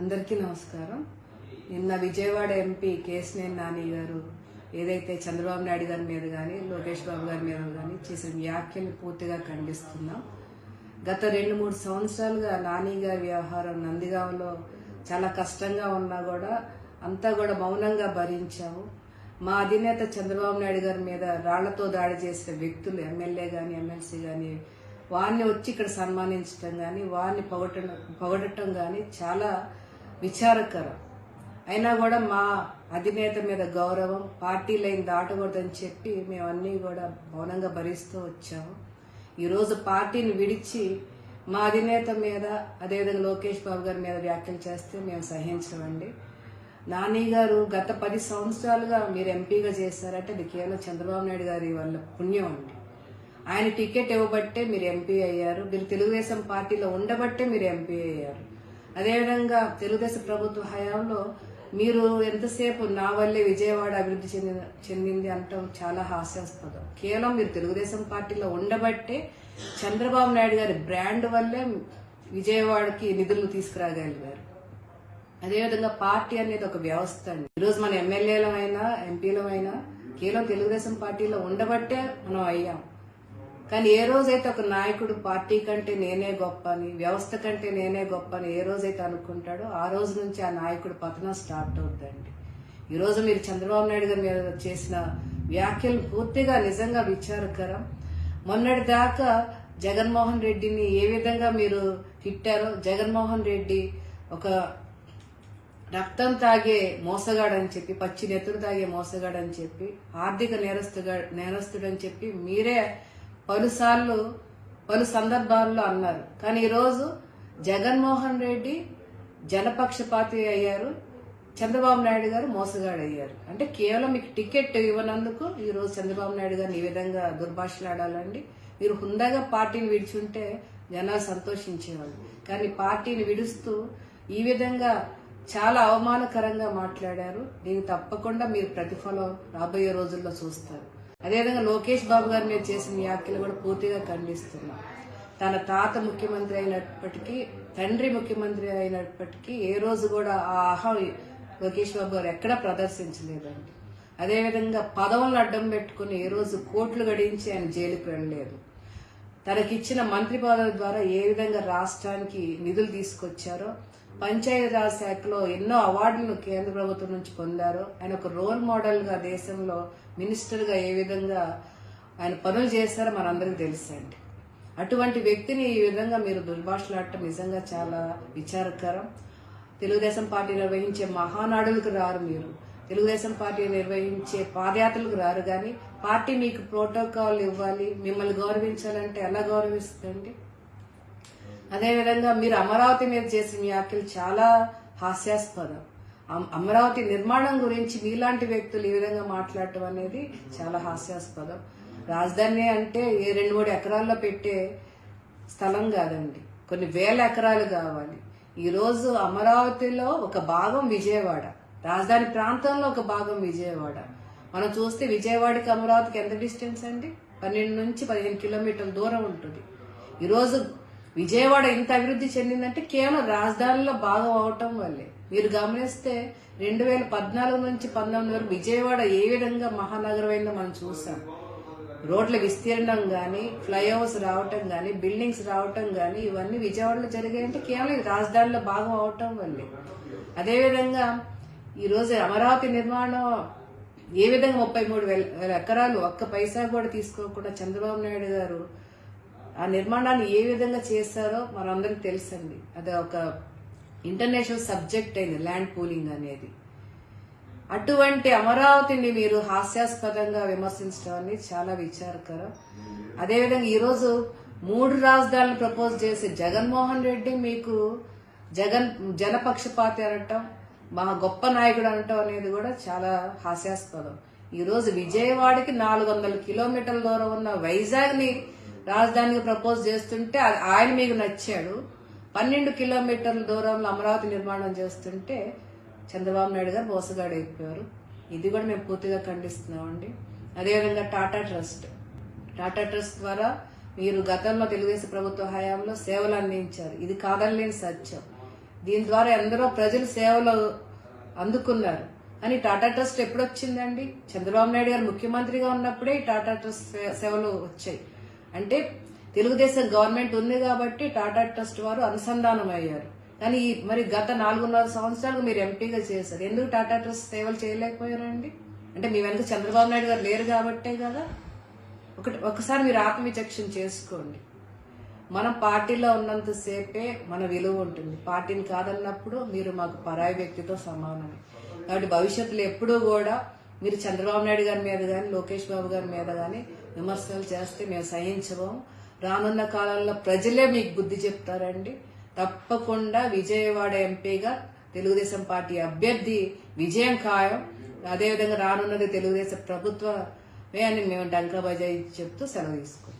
అందరికీ నమస్కారం. నిన్న విజయవాడ ఎంపీ కేసినేని నాని గారు ఏదైతే చంద్రబాబు నాయుడు గారి మీద కానీ లోకేష్ బాబు గారి మీద కానీ చేసిన వ్యాఖ్యలు పూర్తిగా ఖండిస్తున్నాం. గత రెండు మూడు సంవత్సరాలుగా నాని గారి వ్యవహారం నందిగాంలో చాలా కష్టంగా ఉన్నా కూడా అంతా కూడా మౌనంగా భరించాము. మా అధినేత చంద్రబాబు నాయుడు గారి మీద రాళ్ళతో దాడి చేసిన వ్యక్తులు ఎమ్మెల్యే కానీ ఎమ్మెల్సీ కానీ వారిని వచ్చి ఇక్కడ సన్మానించడం కానీ వారిని పొగటం పొగడటం కానీ చాలా విచారకరం. అయినా కూడా మా అధినేత మీద గౌరవం పార్టీ లైన్ దాటకూడదని చెప్పి మేము అన్నీ కూడా మౌనంగా భరిస్తూ వచ్చాము ఈరోజు పార్టీని విడిచి మా అధినేత మీద అదేవిధంగా లోకేష్ బాబు గారి మీద వ్యాఖ్యలు చేస్తే మేము సహించమండి. నాని గారు గత పది సంవత్సరాలుగా మీరు ఎంపీగా చేశారంటే అది కేవలం చంద్రబాబు నాయుడు గారి వల్ల పుణ్యం అండి. ఆయన టికెట్ ఇవ్వబట్టే మీరు ఎంపీ అయ్యారు. మీరు తెలుగుదేశం పార్టీలో ఉండబట్టే మీరు ఎంపీ అయ్యారు. అదేవిధంగా తెలుగుదేశం ప్రభుత్వ హయాంలో మీరు ఎంతసేపు నా వల్లే విజయవాడ అభివృద్ధి చెందిన చెందింది అంటాం చాలా హాస్యాస్పదం. కేవలం మీరు తెలుగుదేశం పార్టీలో ఉండబట్టే చంద్రబాబు నాయుడు గారి బ్రాండ్ వల్లే విజయవాడకి నిధులు తీసుకురాగలిగారు. అదేవిధంగా పార్టీ అనేది ఒక వ్యవస్థ అండి. ఈరోజు మన ఎమ్మెల్యేలమైనా ఎంపీలమైనా కేవలం తెలుగుదేశం పార్టీలో ఉండబట్టే మనం అయ్యాం. కానీ ఏ రోజైతే ఒక నాయకుడు పార్టీ కంటే నేనే గొప్ప అని వ్యవస్థ కంటే నేనే గొప్ప అని ఏ రోజైతే అనుకుంటాడో ఆ రోజు నుంచి ఆ నాయకుడు పతనం స్టార్ట్ అవుతుందండి ఈరోజు మీరు చంద్రబాబు నాయుడు గారి మీద చేసిన వ్యాఖ్యలు పూర్తిగా నిజంగా విచారకరం. మొన్నటి దాకా జగన్మోహన్ రెడ్డిని ఏ విధంగా మీరు తిట్టారో జగన్మోహన్ రెడ్డి ఒక రక్తం తాగే మోసగాడని చెప్పి పచ్చి నెత్తురు తాగే మోసగాడని చెప్పి ఆర్థిక నేరస్తుగా నేరస్తుడని చెప్పి మీరే పలుసార్లు పలు సందర్భాల్లో అన్నారు. కానీ ఈరోజు జగన్మోహన్ రెడ్డి జనపక్షపాతి అయ్యారు చంద్రబాబు నాయుడు గారు మోసగాడు అయ్యారు అంటే కేవలం మీకు టికెట్ ఇవ్వనందుకు ఈరోజు చంద్రబాబు నాయుడు గారిని ఈ విధంగా దుర్భాషలాడాలండి మీరు హుందాగా పార్టీని విడిచుంటే జనాలు సంతోషించేవాళ్ళు. కానీ పార్టీని విడుస్తూ ఈ విధంగా చాలా అవమానకరంగా మాట్లాడారు. దీనికి తప్పకుండా మీరు ప్రతిఫలం రాబోయే రోజుల్లో చూస్తారు. అదేవిధంగా లోకేష్ బాబు గారి మీద చేసిన వ్యాఖ్యలు కూడా పూర్తిగా ఖండిస్తున్నాం. తన తాత ముఖ్యమంత్రి అయినప్పటికీ తండ్రి ముఖ్యమంత్రి అయినప్పటికీ ఏ రోజు కూడా ఆ ఆహా లోకేష్ బాబు గారు ఎక్కడా ప్రదర్శించలేదండి. అదేవిధంగా పదవులను అడ్డం పెట్టుకుని ఏ రోజు కోట్లు గడించి ఆయన జైలుకు వెళ్ళలేదు. తనకిచ్చిన మంత్రి పదవి ద్వారా ఏ విధంగా రాష్ట్రానికి నిధులు తీసుకొచ్చారో పంచాయతీరాజ్ శాఖలో ఎన్నో అవార్డులను కేంద్ర ప్రభుత్వం నుంచి పొందారు. ఆయన ఒక రోల్ మోడల్గా దేశంలో మినిస్టర్గా ఏ విధంగా ఆయన పనులు చేస్తారో మనందరికీ తెలుసండి. అటువంటి వ్యక్తిని ఈ విధంగా మీరు దుర్భాషలాడటం నిజంగా చాలా విచారకరం. తెలుగుదేశం పార్టీ నిర్వహించే మహానాడులకు రారు మీరు. తెలుగుదేశం పార్టీ నిర్వహించే పాదయాత్రలకు రారు కానీ పార్టీ మీకు ప్రోటోకాల్ ఇవ్వాలి మిమ్మల్ని గౌరవించాలంటే ఎలా గౌరవిస్తుందండి అదేవిధంగా మీరు అమరావతి మీద చేసిన వ్యాఖ్యలు చాలా హాస్యాస్పదం. అమ్- అమరావతి నిర్మాణం గురించి మీలాంటి వ్యక్తులు ఈ విధంగా మాట్లాడటం అనేది చాలా హాస్యాస్పదం. రాజధాని అంటే ఏ రెండు మూడు ఎకరాల్లో పెట్టే స్థలం కాదండి. కొన్ని వేల ఎకరాలు కావాలి. ఈరోజు అమరావతిలో ఒక భాగం విజయవాడ. రాజధాని ప్రాంతంలో ఒక భాగం విజయవాడ. మనం చూస్తే విజయవాడకి అమరావతికి ఎంత డిస్టెన్స్ అండి? పన్నెండు నుంచి పదిహేను కిలోమీటర్ల దూరం ఉంటుంది. ఈరోజు విజయవాడ ఇంత అభివృద్ధి చెందిందంటే కేవలం రాజధానిలో భాగం అవటం వల్లే. మీరు గమనిస్తే రెండు వేల పద్నాలుగు నుంచి పంతొమ్మిది వరకు విజయవాడ ఏ విధంగా మహానగరం అయిందో మనం చూసాం. రోడ్ల విస్తీర్ణం కానీ ఫ్లైఓవర్స్ రావటం కానీ బిల్డింగ్స్ రావటం కానీ ఇవన్నీ విజయవాడలో జరిగాయంటే కేవలం రాజధానిలో భాగం అవటం వల్లే. అదేవిధంగా ఈరోజు అమరావతి నిర్మాణం ఏ విధంగా ముప్పై మూడు వేల ఎకరాలు ఒక్క పైసా కూడా తీసుకోకుండా చంద్రబాబు నాయుడు గారు ఆ నిర్మాణాన్ని ఏ విధంగా చేస్తారో మనందరికి తెలుసండి. అది ఒక ఇంటర్నేషనల్ సబ్జెక్ట్ అయింది ల్యాండ్ పూలింగ్ అనేది. అటువంటి అమరావతిని మీరు హాస్యాస్పదంగా విమర్శించడం అనేది చాలా విచారకరం. అదేవిధంగా ఈరోజు మూడు రాజధానులు ప్రపోజ్ చేసి జగన్మోహన్ రెడ్డి మీకు జగన్ జనపక్షపాతి అనటం మా గొప్ప నాయకుడు అనటం అనేది కూడా చాలా హాస్యాస్పదం. ఈరోజు విజయవాడకి నాలుగు వందల కిలోమీటర్ల దూరం ఉన్న వైజాగ్ని రాజధానిగా ప్రపోజ్ చేస్తుంటే ఆయన మీకు నచ్చాడు. పన్నెండు కిలోమీటర్ల దూరంలో అమరావతి నిర్మాణం చేస్తుంటే చంద్రబాబు నాయుడు గారు మోసగాడు అయిపోయారు. ఇది కూడా మేము పూర్తిగా ఖండిస్తున్నామండి. అదేవిధంగా టాటా ట్రస్ట్. టాటా ట్రస్ట్ ద్వారా మీరు గతంలో తెలుగుదేశం ప్రభుత్వ హయాంలో సేవలు అందించారు. ఇది కాదనలేని సత్యం. దీని ద్వారా ఎందరో ప్రజలు సేవలు అందుకున్నారు. అని టాటా ట్రస్ట్ ఎప్పుడు వచ్చిందండి చంద్రబాబు నాయుడు గారు ముఖ్యమంత్రిగా ఉన్నప్పుడే టాటా ట్రస్ట్ సేవలు వచ్చాయి. అంటే తెలుగుదేశం గవర్నమెంట్ ఉంది కాబట్టి టాటా ట్రస్ట్ వారు అనుసంధానం అయ్యారు కానీ మరి గత నాలుగున్నర సంవత్సరాలు మీరు ఎంపీగా చేశారు. ఎందుకు టాటా ట్రస్ట్ సేవలు చేయలేకపోయారండి? అంటే మీ వెనక చంద్రబాబు నాయుడు గారు లేరు కాబట్టే కదా? ఒకటి ఒకసారి మీరు ఆత్మవిచక్షణ చేసుకోండి. మనం పార్టీలో ఉన్నంతసేపే మన విలువ ఉంటుంది. పార్టీని కాదన్నప్పుడు మీరు మాకు పరాయి వ్యక్తితో సమానమే. కాబట్టి భవిష్యత్తులో ఎప్పుడూ కూడా మీరు చంద్రబాబు నాయుడు గారి మీద కానీ లోకేష్ బాబు గారి మీద కానీ విమర్శలు చేస్తే మేము సహించము రానున్న కాలంలో ప్రజలే మీకు బుద్ధి చెప్తారండి. తప్పకుండా విజయవాడ ఎంపీగా తెలుగుదేశం పార్టీ అభ్యర్థి విజయం ఖాయం. అదేవిధంగా రానున్నది తెలుగుదేశం ప్రభుత్వమే అని మేము డంకా బజాయి చెప్తూ సెలవు తీసుకుంటాం